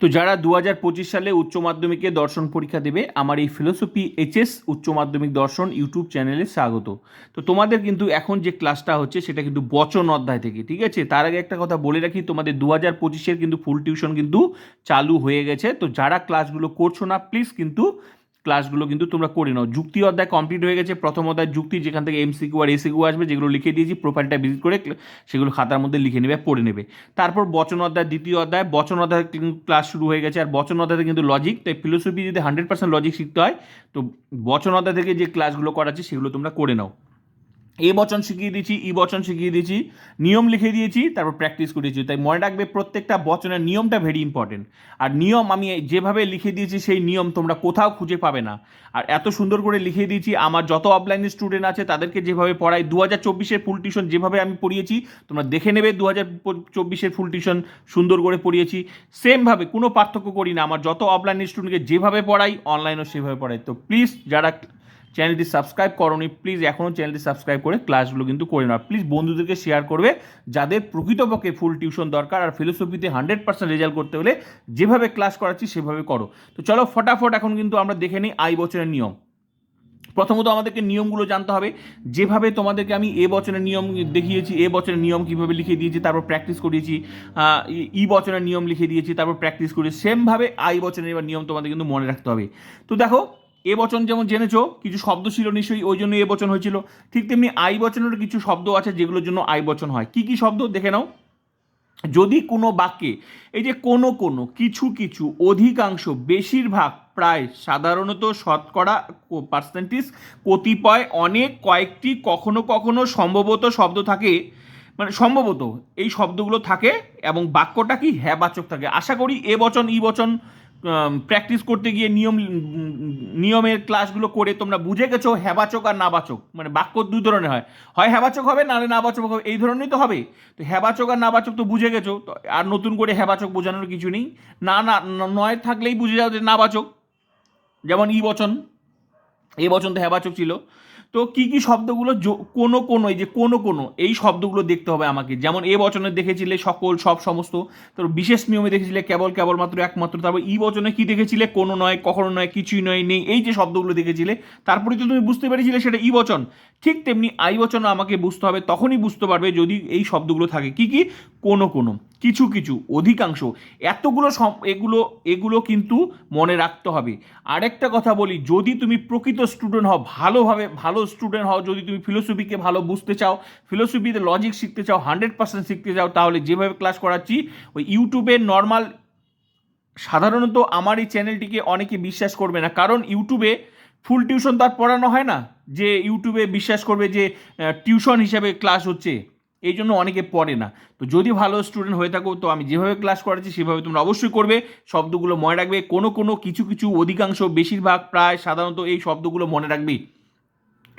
তো যারা দু হাজার পঁচিশ সালে উচ্চ মাধ্যমিকে দর্শন পরীক্ষা দেবে, আমার এই ফিলোসফি এইচএস উচ্চ মাধ্যমিক দর্শন ইউটিউব চ্যানেলে স্বাগত। তো তোমাদের কিন্তু এখন যে ক্লাসটা হচ্ছে, সেটা কিন্তু বচন অধ্যায় থেকে, ঠিক আছে? তার আগে একটা কথা বলে রাখি, তোমাদের দু হাজার পঁচিশের কিন্তু ফুল টিউশন কিন্তু চালু হয়ে গেছে। তো যারা ক্লাসগুলো করছ না প্লিজ কিন্তু ক্লাসগুলো কিন্তু তোমরা করে নাও। যুক্তি অধ্যায় কমপ্লিট হয়ে গেছে। প্রথম অধ্যায় যুক্তি, যেখান থেকে এমসিকিউ আর এসিকিউ আসবে, যেগুলো লিখে দিয়েছি প্রোফাইলটা ভিজিট করে সেগুলো খাতার মধ্যে লিখে নেবে, পড়ে নেবে। তারপর বচন অধ্যায়, দ্বিতীয় অধ্যায়। বচন অধ্যায় ক্লাস শুরু হয়ে গেছে। আর বচন অধ্যায়তে কিন্তু লজিক তাই ফিলোসফি যদি হান্ড্রেড পার্সেন্ট লজিক শিখতে হয়, তো বচন অধ্যায় থেকে যে ক্লাসগুলো করাচ্ছি, সেগুলো তোমরা করে নাও। এ বচন শিখিয়ে দিয়েছি, ই বচন শিখিয়ে দিয়েছি, নিয়ম লিখে দিয়েছি, তারপর প্র্যাকটিস করেছি তাই মনে রাখবে প্রত্যেকটা বচনের নিয়মটা ভেরি ইম্পর্টেন্ট আর নিয়ম আমি যেভাবে লিখে দিয়েছি, সেই নিয়ম তোমরা কোথাও খুঁজে পাবে না। আর এত সুন্দর করে লিখে দিয়েছি, আমার যত অফলাইনের স্টুডেন্ট আছে, তাদেরকে যেভাবে পড়াই দু হাজার চব্বিশের ফুল টিউশন যেভাবে আমি পড়িয়েছি, তোমরা দেখে নেবে দু হাজার চব্বিশের ফুল টিউশন সুন্দর করে পড়িয়েছি। সেমভাবে কোনো পার্থক্য করি না, আমার যত অফলাইনের স্টুডেন্টকে যেভাবে পড়াই অনলাইনেও সেভাবে পড়াই। তো প্লিজ যারা চ্যানেলটি সাবস্ক্রাইব করনি প্লিজ এখনও চ্যানেলটি সাবস্ক্রাইব করে ক্লাসগুলো কিন্তু করে নাও। প্লিজ বন্ধুদেরকে শেয়ার করবে, যাদের প্রকৃতপক্ষে ফুল টিউশন দরকার আর ফিলোসফিতে হান্ড্রেড পার্সেন্ট রেজাল্ট করতে হলে যেভাবে ক্লাস করাচ্ছি, সেভাবে করো। তো চলো ফটাফট এখন কিন্তু আমরা দেখে নিই আই বছরের নিয়ম। প্রথমত আমাদেরকে নিয়মগুলো জানতে হবে, যেভাবে তোমাদেরকে আমি এ বছরের নিয়ম দেখিয়েছি, এ বছরের নিয়ম কীভাবে লিখে দিয়েছি, তারপর প্র্যাকটিস করিয়েছি ই বছরের নিয়ম লিখে দিয়েছি, তারপর প্র্যাকটিস করেছি সেমভাবে আই বছরের এবার নিয়ম তোমাদের কিন্তু মনে রাখতে হবে। তো দেখো এ বচন যেমন জেনেছো, কিছু শব্দ ছিল নিশ্চয়ই, ওই জন্য এ বচন হয়েছিল। ঠিক তেমনি আই বচনেরও কিছু শব্দ আছে যেগুলোর জন্য আই বচন হয়। কি কি শব্দ? দেখে নাও। যদি কোনো বাক্যে, এই যে কোনো কোনো, কিছু কিছু, অধিকাংশ, বেশিরভাগ প্রায় সাধারণত শতকরা পার্সেন্টেজ কতিপয় অনেক কয়েকটি কখনো কখনো সম্ভবত শব্দ থাকে মানে সম্ভবত এই শব্দগুলো থাকে এবং বাক্যটা কি? হ্যাবাচক থাকে। আশা করি এ বচন, ই বচন প্র্যাকটিস করতে গিয়ে নিয়ম নিয়মের ক্লাসগুলো করে তোমরা বুঝে গেছো হ্যাবাচক আর নাবাচক মানে বাক্য দুই ধরনের হয়। হয় হ্যাবাচক হবে নাহলে নাবাচক হবে, এই ধরনেরই তো হবে। তো হ্যাবাচক আর নাবাচক তো বুঝে গেছো, তো আর নতুন করে হ্যাবাচক বোঝানোর কিছু নেই। না না নয় থাকলেই বুঝে যাও যে নাবাচক যেমন ই বচন। এই বচন তো হ্যাবাচক ছিল। তো কি কি শব্দগুলো কোনো কোনো, এই যে কোনো কোনো, এই শব্দগুলো দেখতে হবে আমাকে। যেমন এ বচনে দেখেছিলে সকল, সব সমস্ত। তারপর বিশেষ নিয়মে দেখেছিলে কেবল, কেবলমাত্র, একমাত্র। তারপর ই বচনে কি দেখেছিলে? কোনো নয়, কখনো নয়, কিছুই নয়, নেই। এই যে শব্দগুলো দেখেছিলে, তারপরে তো তুমি বুঝতে পেরেছিলে সেটা ই বচন। ঠিক তেমনি আই বচন আমাকে বুঝতে হবে, তখনই বুঝতে পারবে যদি এই শব্দগুলো থাকে। কি কি? কোনো কোনো, কিছু কিছু, অধিকাংশ। এতগুলো এগুলো এগুলো কিন্তু মনে রাখতে হবে। আরেকটা কথা বলি, যদি তুমি প্রকৃত স্টুডেন্ট হও, ভালোভাবে, ভালো স্টুডেন্ট হও, যদি তুমি ফিলোসফিকে ভালো বুঝতে চাও ফিলোসফিতে লজিক শিখতে চাও হান্ড্রেড পার্সেন্ট শিখতে চাও, তাহলে যেভাবে ক্লাস করাচ্ছি, ওই ইউটিউবের নর্মাল সাধারণত আমার এই চ্যানেলটিকে অনেকে বিশ্বাস করবে না। কারণ ইউটিউবে ফুল টিউশন তো আর পড়ানো হয় না, যে ইউটিউবে বিশ্বাস করবে যে টিউশন হিসাবে ক্লাস হচ্ছে। এই জন্য অনেকে পড়ে না। তো যদি ভালো স্টুডেন্ট হয়ে থাকো, তো আমি যেভাবে ক্লাস করাচ্ছি, সেভাবে তোমরা অবশ্যই করবে। শব্দগুলো মনে রাখবে। কোনো কোনো কিছু কিছু অধিকাংশ, বেশিরভাগ প্রায় সাধারণত এই শব্দগুলো মনে রাখবে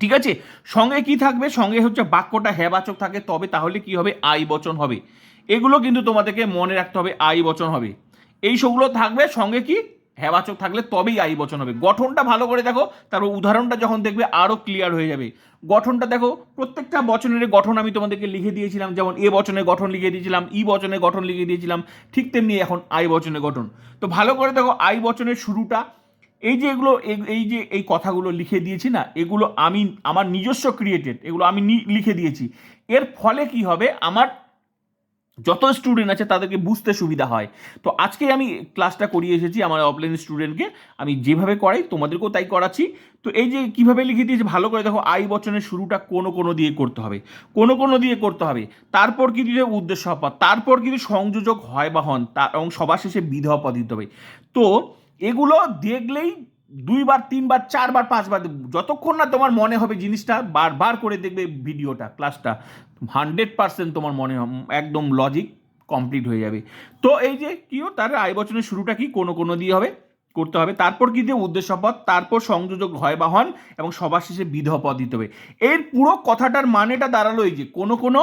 ঠিক আছে? সঙ্গে কি থাকবে? সঙ্গে হচ্ছে বাক্যটা হেবাচক থাকে, তবে তাহলে কি হবে? আই বচন হবে। এগুলো কিন্তু তোমাদেরকে মনে রাখতে হবে, আই বচন হবে। এই সবগুলো থাকবে। সঙ্গে কি? হেবাচক থাকলে তবেই আই বচন হবে। গঠনটা ভালো করে দেখো, তারপর উদাহরণটা যখন দেখবে আরও ক্লিয়ার হয়ে যাবে। গঠনটা দেখো, প্রত্যেকটা বচনের গঠন আমি তোমাদেরকে লিখে দিয়েছিলাম, যেমন এ বচনের গঠন লিখে দিয়েছিলাম, ই বচনের গঠন লিখে দিয়েছিলাম, ঠিক তেমনি এখন আই বচনের গঠন। তো ভালো করে দেখো, আই বচনের শুরুটা, এই যে এগুলো, এই যে এই কথাগুলো লিখে দিয়েছি না, এগুলো আমি, আমার নিজস্ব ক্রিয়েটেড এগুলো আমি লিখে দিয়েছি। এর ফলে কি হবে? আমার যত স্টুডেন্ট আছে তাদেরকে বুঝতে সুবিধা হয়। তো আজকে আমি ক্লাসটা করিয়ে এসেছি আমার অফলাইন স্টুডেন্টকে আমি যেভাবে করাই, তোমাদেরকেও তাই করাচ্ছি। তো এই যে কীভাবে লিখে দিয়েছি, ভালো করে দেখো আই বচনের শুরুটা কোনো কোনো দিয়ে করতে হবে। কোনো কোনো দিয়ে করতে হবে। তারপর কি দিতে উদ্দেশ্য পদ তারপর কিন্তু সংযোজক হয় বা হন, তার এবং সবার শেষে বিধবা পদ দিতে হবে। তো এগুলো দেখলেই দুইবার, তিনবার, চারবার, পাঁচবার, যতক্ষণ না তোমার মনে হবে জিনিসটা, বারবার করে দেখবে ভিডিওটা ক্লাসটা হান্ড্রেড পার্সেন্ট তোমার মনে একদম লজিক কমপ্লিট হয়ে যাবে। তো এই যে কী তার আয় বচনের শুরুটা কি? কোনো কোনো দিয়ে হবে, করতে হবে। তারপর কি দিয়ে? উদ্দেশ্য পদ তারপর সংযোজক হয় বা হন এবং সবার শেষে বিধ পদ দিতে হবে। এর পুরো কথাটার মানেটা দাঁড়াল এই যে, কোনো কোনো,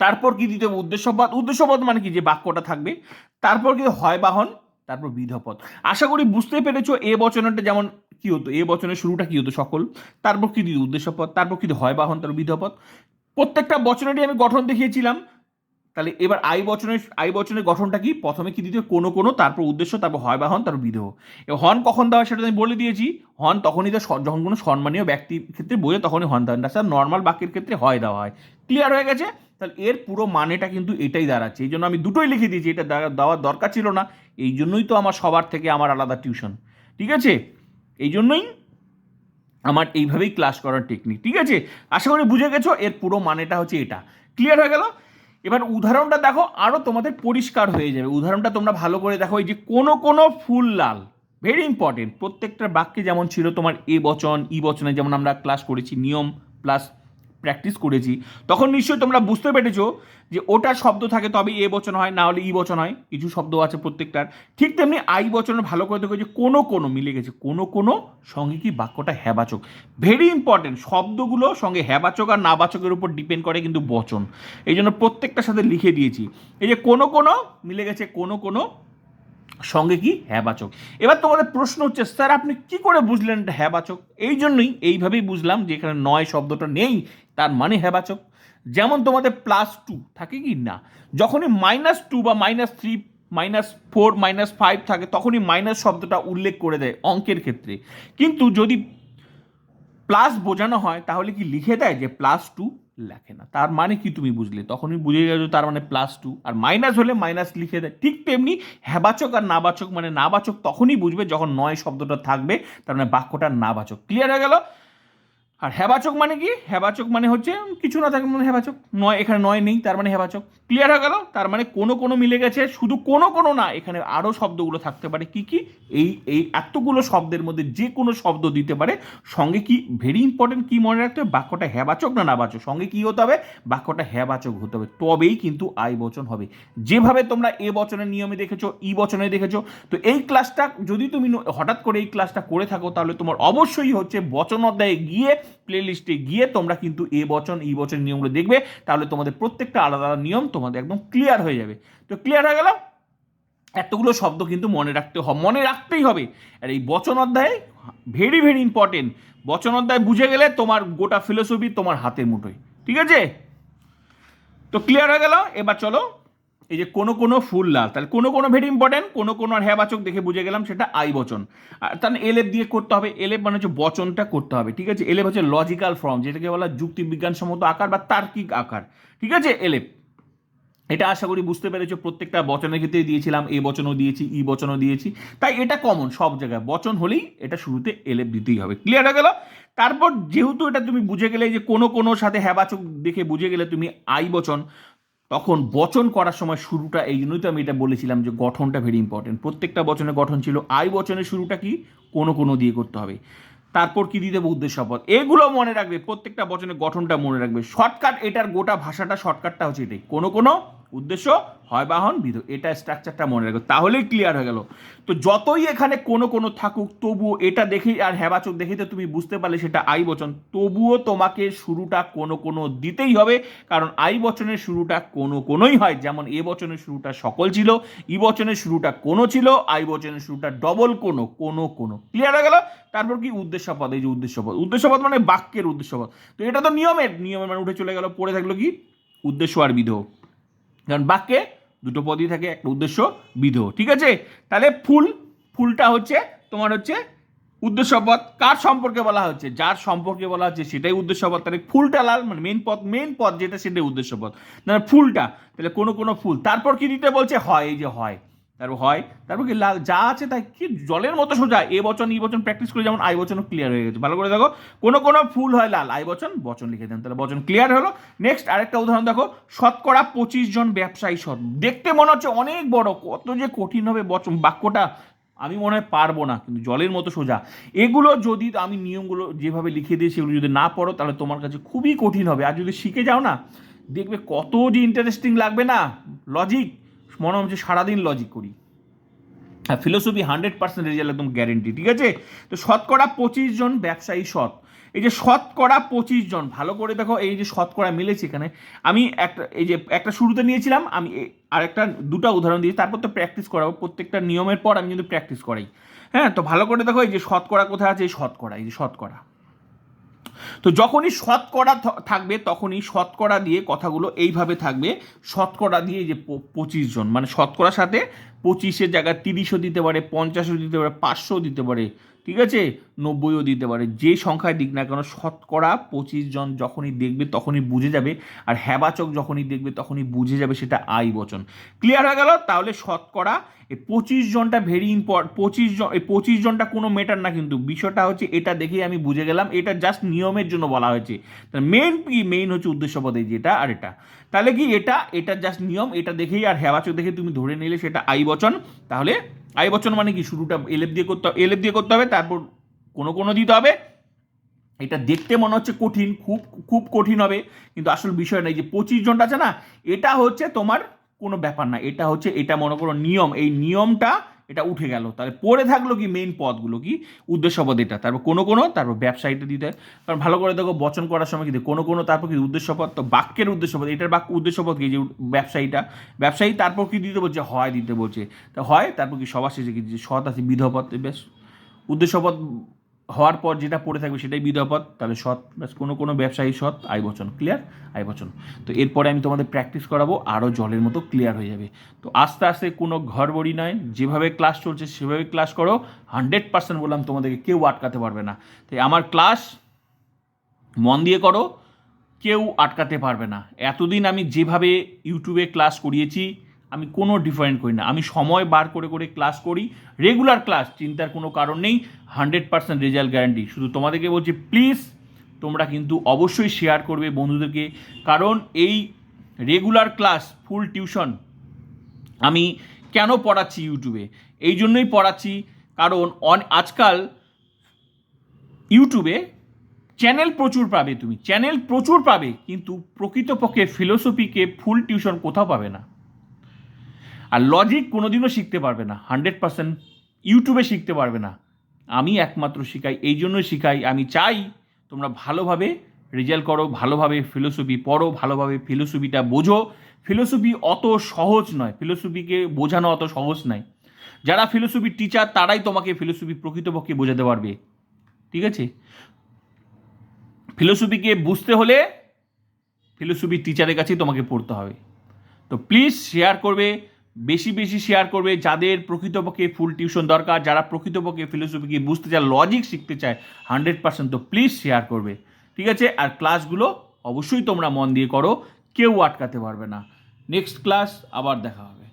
তারপর কি দিতে হবে? উদ্দেশ্যপদ উদ্দেশ্যপদ মানে কি? যে বাক্যটা থাকবে। তারপর কি? হয় বাহন তারপর বিধপদ আশা করি বুঝতে পেরেছ, এ বচনটা যেমন কি হতো, এ বচনের শুরুটা কি হতো সকল তারপর কি উদ্দেশ্যপদ তারপর কি হয় বাহন তার বিধপদ প্রত্যেকটা বচনেরই আমি গঠন দেখিয়েছিলাম, তাহলে এবার আই বচনের আই বচনের গঠনটা কি? প্রথমে কি দিতে কোনো কোনো, তারপর উদ্দেশ্য, তারপর হয় বা হন, তারপর এবার হন কখন দেওয়া সেটা আমি বলে দিয়েছি, হন তখনই তো যখন কোনো সম্মানীয় ব্যক্তির ক্ষেত্রে বোঝে, তখনই হন দেওয়া নর্মাল বাক্যের ক্ষেত্রে হয় দেওয়া হয়। ক্লিয়ার হয়ে গেছে? তাহলে এর পুরো মানেটা কিন্তু এটাই দাঁড়াচ্ছে। এই জন্য আমি দুটোই লিখে দিয়েছি, এটা দেওয়ার দরকার ছিল না। এই জন্যই তো আমার সবার থেকে আমার আলাদা টিউশন। ঠিক আছে? এই জন্যই আমার এইভাবেই ক্লাস করার টেকনিক ঠিক আছে? আশা করি বুঝে গেছো, এর পুরো মানেটা হচ্ছে এটা। ক্লিয়ার হয়ে গেল? এবার উদাহরণটা দেখো আরও তোমাদের পরিষ্কার হয়ে যাবে। উদাহরণটা তোমরা ভালো করে দেখো, এই যে কোনো কোনো ফুল লাল ভেরি ইম্পর্টেন্ট প্রত্যেকটা বাক্যে যেমন ছিল তোমার এ বচন, ই বচনে যেমন আমরা ক্লাস করেছি, নিয়ম প্লাস প্র্যাকটিস করেছি, তখন নিশ্চয়ই তোমরা বুঝতে পেরেছ যে ওটার শব্দ থাকে তবে এ বচন হয়, না হলে ই বচন হয়, কিছু শব্দ আছে প্রত্যেকটার। ঠিক তেমনি আই বচনে ভালো করে দেখো যে কোনো কোনো মিলে গেছে, কোনো কোনো সঙ্গে কি বাক্যটা হ্যাবাচক। ভেরি ইম্পর্টেন্ট শব্দগুলো সঙ্গে হ্যাবাচক আর নাবাচকের উপর ডিপেন্ড করে কিন্তু বচন। এই জন্য প্রত্যেকটার সাথে লিখে দিয়েছি। এই যে কোনো কোনো মিলে গেছে, কোনো কোনো সঙ্গে কি হ্যাবাচক এবার তোমাদের প্রশ্ন হচ্ছে, স্যার, আপনি কি করে বুঝলেন এটা হ্যাবাচক এই জন্যই এইভাবেই বুঝলাম যে এখানে নয় শব্দটা নেই, তার মানে হ্যাবাচক যেমন তোমাদের প্লাস টু থাকে কি? না। যখনই মাইনাস টু বা minus three minus four minus five থাকে, তখনই মাইনাস শব্দটা উল্লেখ করে দেয় অঙ্কের ক্ষেত্রে। কিন্তু যদি প্লাস বোঝানো হয়, তাহলে কি লিখে দেয় যে প্লাস টু লেখে না। তার মানে কি তুমি বুঝলে? তখনই বুঝে গেছো তার মানে প্লাস টু আর মাইনাস হলে মাইনাস লিখে দেয় ঠিক তেমনি হ্যাবাচক আর নাবাচক মানে নাবাচক তখনই বুঝবে যখন নয় শব্দটা থাকবে, তার মানে বাক্যটা নাবাচক। ক্লিয়ার হয়ে গেল? আর হেবাচক মানে কি? হেবাচক মানে হচ্ছে কিছু না থাকে মানে হেবাচক। নয়, এখানে নয় নেই, তার মানে হেবাচক। ক্লিয়ার হয়ে গেল? তার মানে কোনো কোনো মিলে গেছে, শুধু কোনো কোনো না, এখানে আরও শব্দগুলো থাকতে পারে। কি কি? এই এই এতগুলো শব্দের মধ্যে যে কোনো শব্দ দিতে পারে। সঙ্গে কি ভেরি ইম্পর্টেন্ট কি মনে রাখতে হবে? বাক্যটা হেবাচক না নাবাচক? সঙ্গে কি হতে হবে? বাক্যটা হেবাচক হতে হবে। তবেই কিন্তু আই বচন হবে। যেভাবে তোমরা এ বচনের নিয়মে দেখেছ, ই বচনে দেখেছ, তো এই ক্লাসটা যদি তুমি হঠাৎ করে এই ক্লাসটা করে থাকো, তাহলে তোমার অবশ্যই হচ্ছে বচন অধ্যায়ে গিয়ে প্লে লিস্টে গিয়ে তোমরা কিন্তু এ বচন, ই বচন নিয়মগুলো দেখবে, তাহলে তোমাদের প্রত্যেকটা আলাদা আলাদা নিয়ম তোমাদের একদম ক্লিয়ার হয়ে যাবে। তো ক্লিয়ার হয়ে গেল? এতগুলো শব্দ কিন্তু মনে রাখতে হবে মনে রাখতেই হবে। আর এই বচন অধ্যায় ভেরি ভেরি ইম্পর্টেন্ট বচন অধ্যায় বুঝে গেলে তোমার গোটা ফিলোসফি তোমার হাতের মুঠোয়। ঠিক আছে? তো ক্লিয়ার হয়ে গেল? এবার চলো এই যে কোনো কোনো ফুল লাল, তাহলে কোনো কোনো ভেরি ইম্পর্টেন্ট কোনো কোনো আর হ্যাবাচক দেখে বুঝে গেলাম সেটা আই বচন। আর তাহলে এলেপ দিয়ে করতে হবে, এলেপ মানে হচ্ছে বচনটা করতে হবে, ঠিক আছে? এলেপ হচ্ছে লজিক্যাল ফর্ম যেটাকে বলা যুক্তি বিজ্ঞানসম্মত আকার বা তার্কিক আকার, ঠিক আছে? এলেপ। এটা আশা করি বুঝতে পেরেছ, প্রত্যেকটা বচনের ক্ষেত্রে দিয়েছিলাম, এ বচনও দিয়েছি, ই বচনও দিয়েছি। তাই এটা কমন সব জায়গায়, বচন হলেই এটা শুরুতে এলেপ দিতেই হবে। ক্লিয়ার হয়ে গেল? তারপর যেহেতু এটা তুমি বুঝে গেলে যে কোনো কোনো সাথে হ্যাবাচক দেখে বুঝে গেলে তুমি আই বচন তখন বচন করার সময় শুরুটা, এই জন্যই তো আমি এটা বলেছিলাম যে গঠনটা ভেরি ইম্পর্টেন্ট প্রত্যেকটা বচনের গঠন ছিল, আই বচনের শুরুটা কি? কোনো কোনো দিয়ে করতে হবে। তারপর কি দিতে উদ্দেশ্য পথ এগুলো মনে রাখবে, প্রত্যেকটা বচনের গঠনটা মনে রাখবে। শর্টকাট এটার গোটা ভাষাটা শর্টকাটটা হচ্ছে এটাই। কোনো কোনো উদ্দেশ্য হয় বাহন বিধ এটা স্ট্রাকচারটা মনে রাখবে তাহলেই ক্লিয়ার হয়ে গেল। তো যতই এখানে কোনো কোনো থাকুক, তবুও এটা দেখে আর হেবাচক দেখে তো তুমি বুঝতে পারলে সেটা আই বচন। তবুও তোমাকে শুরুটা কোনো কোনো দিতেই হবে, কারণ আই বচনের শুরুটা কোনো কোনোই হয়। যেমন এ বচনের শুরুটা সকল ছিল, ই বচনের শুরুটা কোনো ছিল, আই বচনের শুরুটা ডবল কোনো কোনো কোনো। ক্লিয়ার হয়ে গেল? তারপর কি? উদ্দেশ্য পদ এই যে উদ্দেশ্য পদ উদ্দেশ্য পদ মানে বাক্যের উদ্দেশ্য পদ তো এটা তো নিয়মের নিয়মের মানে উঠে চলে গেল, পড়ে থাকল কি? উদ্দেশ্য আর বিধেয়। কারণ বাক্যে দুটো পদই থাকে, একটা উদ্দেশ্য, বিধেয়। ঠিক আছে? তাহলে ফুল, ফুলটা হচ্ছে তোমার হচ্ছে উদ্দেশ্য পদ। কার সম্পর্কে বলা হচ্ছে? যার সম্পর্কে বলা হচ্ছে সেটাই উদ্দেশ্য পদ। তাহলে ফুলটা লাল মানে মেন পদ মেন পদ যেটা সেটাই উদ্দেশ্য মানে ফুলটা, তাহলে কোনো কোনো ফুল। তারপর কি দিতে বলছে? হয়, এই যে হয়। তারপর হয়, তারপর কি লাল, যা আছে তাই, কি জলের মতো সোজা, এ বচন, ই বচন প্র্যাকটিস করে যেমন আই বচনও ক্লিয়ার হয়ে গেছে। ভালো করে দেখো, কোনো কোনো ফুল হয় লাল, আই বচন বচন লিখে দেন, তাহলে বচন ক্লিয়ার হলো। নেক্সট আরেকটা উদাহরণ দেখো, শতকরা পঁচিশ জন ব্যবসায়ী সৎ। দেখতে মনে হচ্ছে অনেক বড়, কত যে কঠিন হবে বচন, বাক্যটা আমি মনে হয় পারব না, কিন্তু জলের মতো সোজা। এগুলো যদি আমি নিয়মগুলো যেভাবে লিখে দিই সেগুলো যদি না পড়ো, তাহলে তোমার কাছে খুবই কঠিন হবে। আর যদি শিখে যাও না, দেখবে কত যে ইন্টারেস্টিং লাগবে না লজিক মনে হচ্ছে সারাদিন লজিক করি। হ্যাঁ ফিলোসফি হান্ড্রেড পার্সেন্ট রেজাল্ট একদম গ্যারেন্টি ঠিক আছে? তো শতকরা পঁচিশ জন ব্যবসায়ী সৎ। এই যে শতকরা পঁচিশ জন, ভালো করে দেখো এই যে শতকরা মিলেছে এখানে। আমি একটা, এই যে একটা শুরুতে নিয়েছিলাম, আমি এ- আরেকটা, দুটা উদাহরণ দিয়েছি, তারপর তো প্র্যাকটিস করাবো। প্রত্যেকটা নিয়মের পর আমি কিন্তু প্র্যাকটিস করাই। হ্যাঁ তো ভালো করে দেখো এই যে শতকরা কোথায় আছে? এই শতকরা, এই যে শতকরা। তো যখনই শতকরা থাকবে, তখনই শতকরা দিয়ে কথাগুলো এইভাবে থাকবে, শতকরা দিয়ে যে পঁচিশ জন মানে শতকরার সাথে পঁচিশের জায়গায় তিরিশও দিতে পারে, পঞ্চাশও দিতে পারে, পাঁচশোও দিতে পারে, ঠিক আছে? নব্বইও দিতে পারে, যে সংখ্যায় দিক না কেন, শতকরা পঁচিশ জন যখনই দেখবে, তখনই বুঝে যাবে, আর হ্যাবাচক যখনই দেখবে, তখনই বুঝে যাবে সেটা আই বচন। ক্লিয়ার হয়ে গেল? তাহলে শতকরা এই পঁচিশ জনটা ভেরি ইম্পর্ট পঁচিশ জন, এই পঁচিশ জনটা কোনো মেটার না কিন্তু। বিষয়টা হচ্ছে এটা দেখেই আমি বুঝে গেলাম, এটা জাস্ট নিয়মের জন্য বলা হয়েছে। মেন কি মেইন হচ্ছে উদ্দেশ্যপদ যেটা আর এটা। তাহলে কি এটা এটা জাস্ট নিয়ম, এটা দেখেই আর হ্যাবাচক দেখে তুমি ধরে নিলে সেটা আই বচন। তাহলে আই বচন মানে কি? শুরুটা এলেপ দিয়ে করতে হবে এলেপ দিয়ে করতে হবে, তারপর কোনো কোনো দিতে হবে। এটা দেখতে মনে হচ্ছে কঠিন, খুব খুব কঠিন হবে। কিন্তু আসল বিষয় নাই যে পঁচিশ জনটা আছে না, এটা হচ্ছে তোমার কোনো ব্যাপার না। এটা হচ্ছে, এটা মনে করো নিয়ম। এই নিয়মটা, এটা উঠে গেল। তাহলে পড়ে থাকল কি মেইন পদগুলো কি? উদ্দেশ্যপদ এটা। তারপর কোনো কোনো, তারপর ব্যবসায়ীটা দিতে হয়। কারণ ভালো করে দেখো, বচন করার সময় কিন্তু কোনো কোনো তারপর কি উদ্দেশ্যপদ তো বাক্যের উদ্দেশ্যপদ এটার বাক্য উদ্দেশ্যপদ কি? যে ব্যবসায়ীটা, ব্যবসায়ী তারপর কি দিতে বলছে? হয় দিতে বলছে। তা হয়, তারপর কি সবার শেষে কি? সৎ আছে বিধপদ বেশ। উদ্দেশ্যপদ হওয়ার পর যেটা পড়ে থাকবে সেটাই বিধপদ তাহলে সৎ, ব্যাস, কোনো কোনো ব্যবসায়ী সৎ, আয় বচন ক্লিয়ার আয় বচন। তো এরপরে আমি তোমাদের প্র্যাকটিস করাবো আরও জলের মতো ক্লিয়ার হয়ে যাবে। তো আস্তে আস্তে কোনো ঘরবড়ি নয়, যেভাবে ক্লাস চলছে সেভাবে ক্লাস করো। হান্ড্রেড পার্সেন্ট বললাম তোমাদেরকে, কেউ আটকাতে পারবে না। তাই আমার ক্লাস মন দিয়ে করো, কেউ আটকাতে পারবে না। এতদিন আমি যেভাবে ইউটিউবে ক্লাস করিয়েছি আমি কোনো ডিফারেন্ট করি না। আমি সময় বার করে করে ক্লাস করি। রেগুলার ক্লাস, চিন্তার কোনো কারণ নেই। Hundred percent result guarantee. শুধু তোমাদেরকে বলছি, প্লিজ তোমরা কিন্তু অবশ্যই শেয়ার করবে বন্ধুদেরকে। কারণ এই রেগুলার ক্লাস, ফুল টিউশন, আমি কেন পড়াচ্ছি ইউটিউবে? এই জন্যই পড়াচ্ছি। কারণ অন, আজকাল ইউটিউবে চ্যানেল প্রচুর পাবে তুমি। চ্যানেল প্রচুর পাবে, কিন্তু প্রকৃতপক্ষে ফিলোসফিকে ফুল টিউশন কোথাও পাবে না। আর লজিক কোনোদিনও শিখতে পারবে না হান্ড্রেড পার্সেন্ট ইউটিউবে শিখতে পারবে না। আমি একমাত্র শিখাই, এই জন্যই শিখাই। আমি চাই তোমরা ভালোভাবে রেজাল্ট করো, ভালোভাবে ফিলোসফি পড়ো, ভালোভাবে ফিলোসফিটা বোঝো। ফিলোসফি অত সহজ নয় ফিলোসফিকে বোঝানো অত সহজ নয় যারা ফিলোসফির টিচার তারাই তোমাকে ফিলোসফি প্রকৃতপক্ষে বোঝাতে পারবে। ঠিক আছে? ফিলোসফিকে বুঝতে হলে ফিলোসফি টিচারের কাছেই তোমাকে পড়তে হবে। তো প্লিজ শেয়ার করবে বেশি বেশি শেয়ার করবে, যাদের প্রকৃতপক্ষে ফুল টিউশন দরকার, যারা প্রকৃতপক্ষে ফিলোসফিকে বুঝতে চায় লজিক শিখতে চায় হান্ড্রেড পার্সেন্ট তো প্লিজ শেয়ার করবে, ঠিক আছে? আর ক্লাসগুলো অবশ্যই তোমরা মন দিয়ে করো, কেউ আটকাতে পারবে না। নেক্সট ক্লাস আবার দেখা হবে।